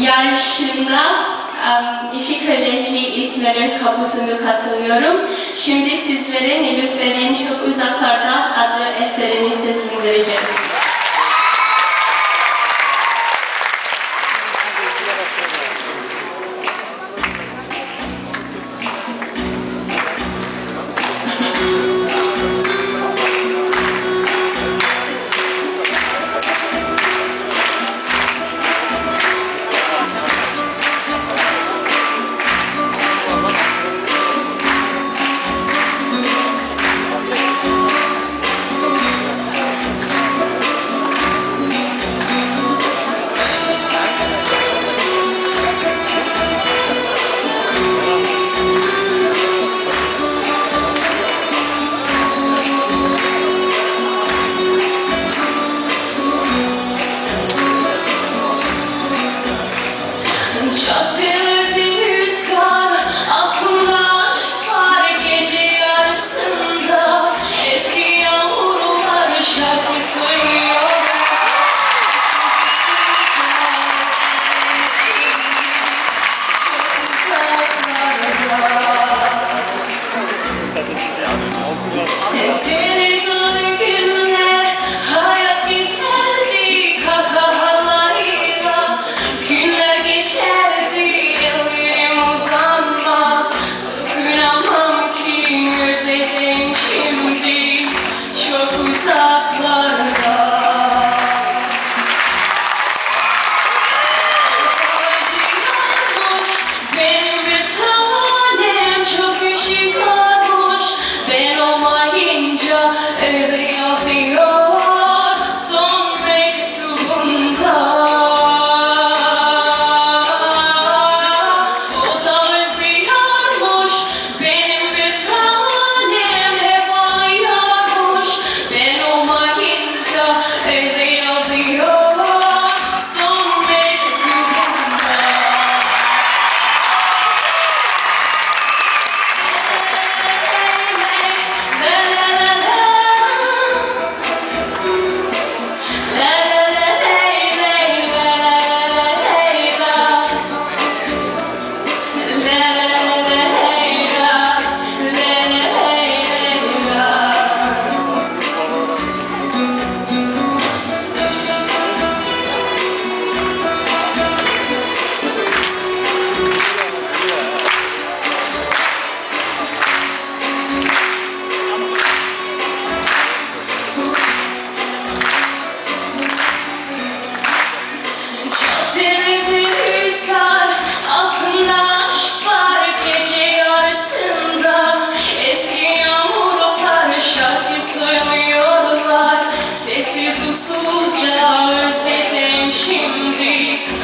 Yarışına İşi Koleji İzmir kapısını katılıyorum. Şimdi sizlere Nilüfer'in Çok Uzaklarda adlı eserini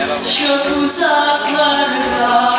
Çok uzaklarda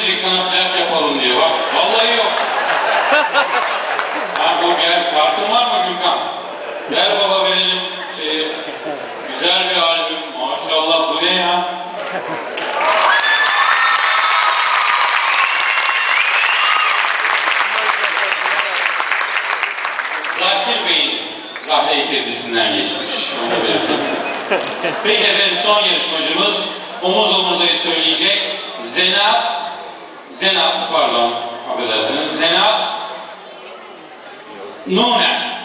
gelecek sana plak yapalım diye bak. Vallahi yok. ha bu gel. Kartın var mı Gürkan? Ver baba verelim şeyi. Güzel bir albüm. Maşallah bu ne ya? Zakir Bey'in kahve ikredisinden geçmiş. Onu Peki efendim son yarışmacımız omuz omuzayı söyleyecek. Zenat Zenat pardon affedersiniz. Zenat Nunen.